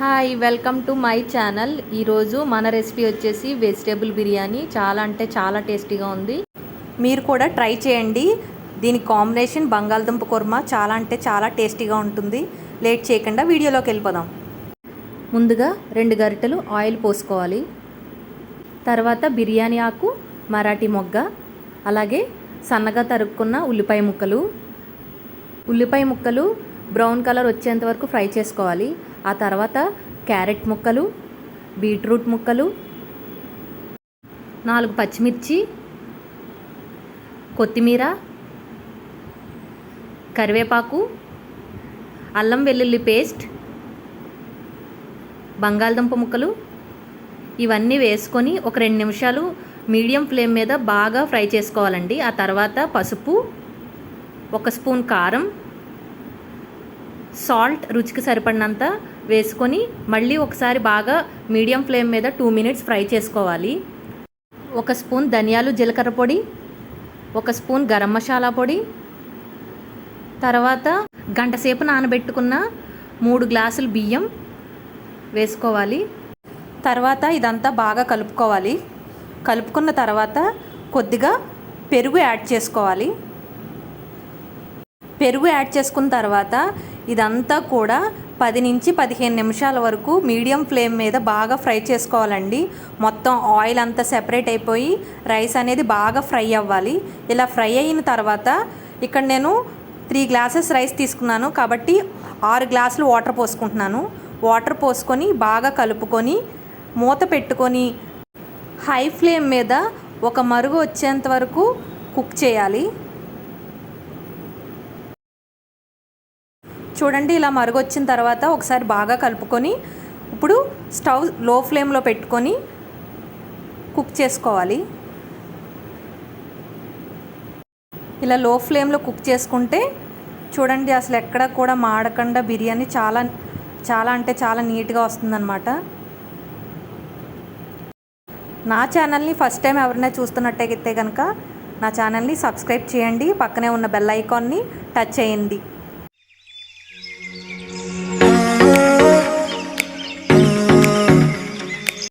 Hi welcome to my channel ఈరోజు మన recipe వచ్చేసి వెజిటేబుల్ బిర్యానీ. చాలా అంటే చాలా టేస్టీగా ఉంది. మీరు కూడా ట్రై చేయండి. దీని కాంబినేషన్ బంగాళదుంప కుర్మా చాలా అంటే చాలా టేస్టీగా ఉంటుంది. లేట్ చేయకుండా వీడియోలోకి వెళ్ళిపోదాం. ముందుగా రెండు గరిటెలు ఆయిల్ పోసుకోవాలి. తర్వాత బిర్యానీ ఆకు మరాఠీ మొగ్గ అలాగే సన్నగా తరుక్కున్న ఉల్లిపాయ ముక్కలు. ఉల్లిపాయ ముక్కలు బ్రౌన్ కలర్ వచ్చేంత వరకు ఫ్రై చేసుకోవాలి. ఆ తర్వాత క్యారెట్ ముక్కలు బీట్రూట్ ముక్కలు నాలుగు పచ్చిమిర్చి కొత్తిమీర కరివేపాకు అల్లం వెల్లుల్లి పేస్ట్ బంగాళదుంప ముక్కలు. ఇవన్నీ వేసుకొని ఒక రెండు నిమిషాలు మీడియం ఫ్లేమ్ మీద బాగా ఫ్రై చేసుకోవాలండి. ఆ తర్వాత పసుపు ఒక స్పూన్ కారం సాల్ట్ రుచికి సరిపడినంత వేసుకొని మళ్ళీ ఒకసారి బాగా మీడియం ఫ్లేమ్ మీద టూ మినిట్స్ ఫ్రై చేసుకోవాలి. ఒక స్పూన్ ధనియాలు జీలకర్ర పొడి ఒక స్పూన్ గరం మసాలా పొడి తర్వాత గంటసేపు నానబెట్టుకున్న మూడు గ్లాసులు బియ్యం వేసుకోవాలి. తర్వాత ఇదంతా బాగా కలుపుకోవాలి. కలుపుకున్న తర్వాత కొద్దిగా పెరుగు యాడ్ చేసుకోవాలి. పెరుగు యాడ్ చేసుకున్న తర్వాత ఇదంతా కూడా పది నుంచి పదిహేను నిమిషాల వరకు మీడియం ఫ్లేమ్ మీద బాగా ఫ్రై చేసుకోవాలండి. మొత్తం ఆయిల్ అంతా సెపరేట్ అయిపోయి రైస్ అనేది బాగా ఫ్రై అవ్వాలి. ఇలా ఫ్రై అయిన తర్వాత ఇక్కడ నేను త్రీ గ్లాసెస్ రైస్ తీసుకున్నాను. కాబట్టి ఆరు గ్లాసులు వాటర్ పోసుకుంటున్నాను. వాటర్ పోసుకొని బాగా కలుపుకొని మూత పెట్టుకొని హై ఫ్లేమ్ మీద ఒక మరుగు వచ్చేంత వరకు కుక్ చేయాలి. చూడండి ఇలా మరుగొచ్చిన తర్వాత ఒకసారి బాగా కలుపుకొని ఇప్పుడు స్టవ్లో ఫ్లేమ్లో పెట్టుకొని కుక్ చేసుకోవాలి. ఇలా లో ఫ్లేమ్లో కుక్ చేసుకుంటే చూడండి అసలు ఎక్కడ కూడా మాడకుండా బిర్యానీ చాలా చాలా అంటే చాలా నీట్గా వస్తుందన్నమాట. నా ఛానల్ని ఫస్ట్ టైం ఎవరైనా చూస్తున్నట్టయితే కనుక నా ఛానల్ని సబ్స్క్రైబ్ చేయండి పక్కనే ఉన్న బెల్ ఐకాన్ని టచ్ చేయండి.